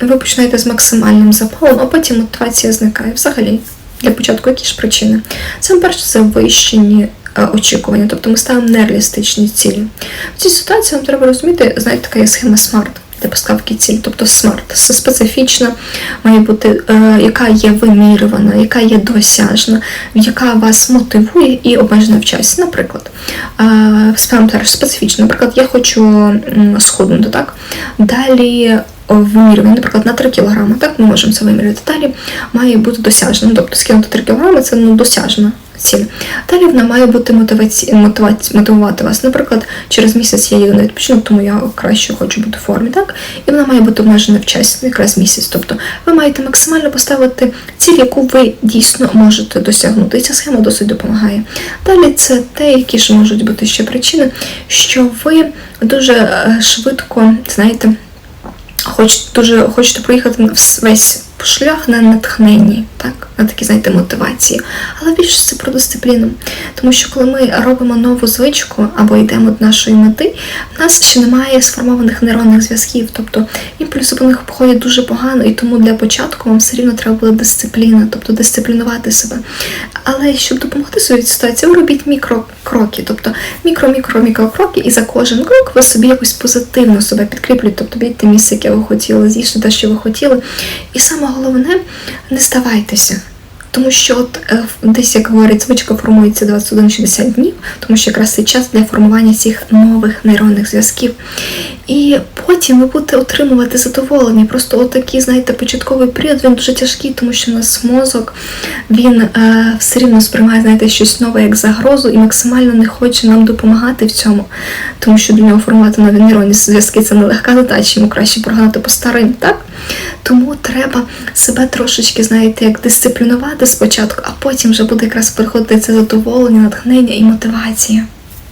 ви починаєте з максимальним запалом, а потім мотивація зникає. Взагалі, для початку які ж причини? Це перше завищені е, очікування, тобто ми ставимо нереалістичні цілі. В цій ситуації вам треба розуміти, знаєте, така є схема SMART для поставки цілі, тобто. Це специфічна, має бути, е, яка є вимірювана, яка є досяжна, яка вас мотивує і обмежена в часі. Наприклад, е, специфічно. Наприклад, я хочу схуднути, так? Далі вимірювання, наприклад, на 3 кг, так, ми можемо це вимірювати. Далі має бути досяжна. Ну, тобто скинути 3 кг це ну, досяжна ціль. Далі вона має бути мотиваці... мотиваці... мотивувати вас. Наприклад, через місяць я їду на відпочинок, тому я краще хочу бути в формі, так? І вона має бути обмежена в часі, ну, якраз місяць. Тобто ви маєте максимально поставити ціль, яку ви дійсно можете досягнути. І ця схема досить допомагає. Далі це те, які ж можуть бути ще причини, що ви дуже е, швидко, знаєте, хочете, дуже хочете проїхати весь шлях на натхненні, так, на такі, знаєте, мотивації. Але більше це про дисципліну. Тому що коли ми робимо нову звичку або йдемо до нашої мети, в нас ще немає сформованих нейронних зв'язків. Тобто імпульси по них походять дуже погано, і тому для початку вам все рівно треба буде дисципліна, тобто дисциплінувати себе. Але щоб допомогти собі в ситуації, робіть мікрокроки, тобто мікро-мікро-мікрокроки, і за кожен крок ви собі якось позитивно себе підкріплюєте, тобто бійте місце, яке ви хотіли, з'їжте те, що ви хотіли. І саме головне, не ставайтеся. Тому що от е, десь, як говорять, звичка формується 21-60 днів, тому що якраз цей час для формування цих нових нейронних зв'язків. І потім ви будете отримувати задоволення. Просто отакий, знаєте, початковий період він дуже тяжкий, тому що у нас мозок він е, все рівно сприймає, знаєте, щось нове як загрозу і максимально не хоче нам допомагати в цьому, тому що для нього формувати нові нейронні зв'язки це нелегка задача, йому краще прогнати по старим, так? Тому треба себе трошечки, знаєте, як дисциплінувати спочатку, а потім вже буде якраз приходити це задоволення, натхнення і мотивація.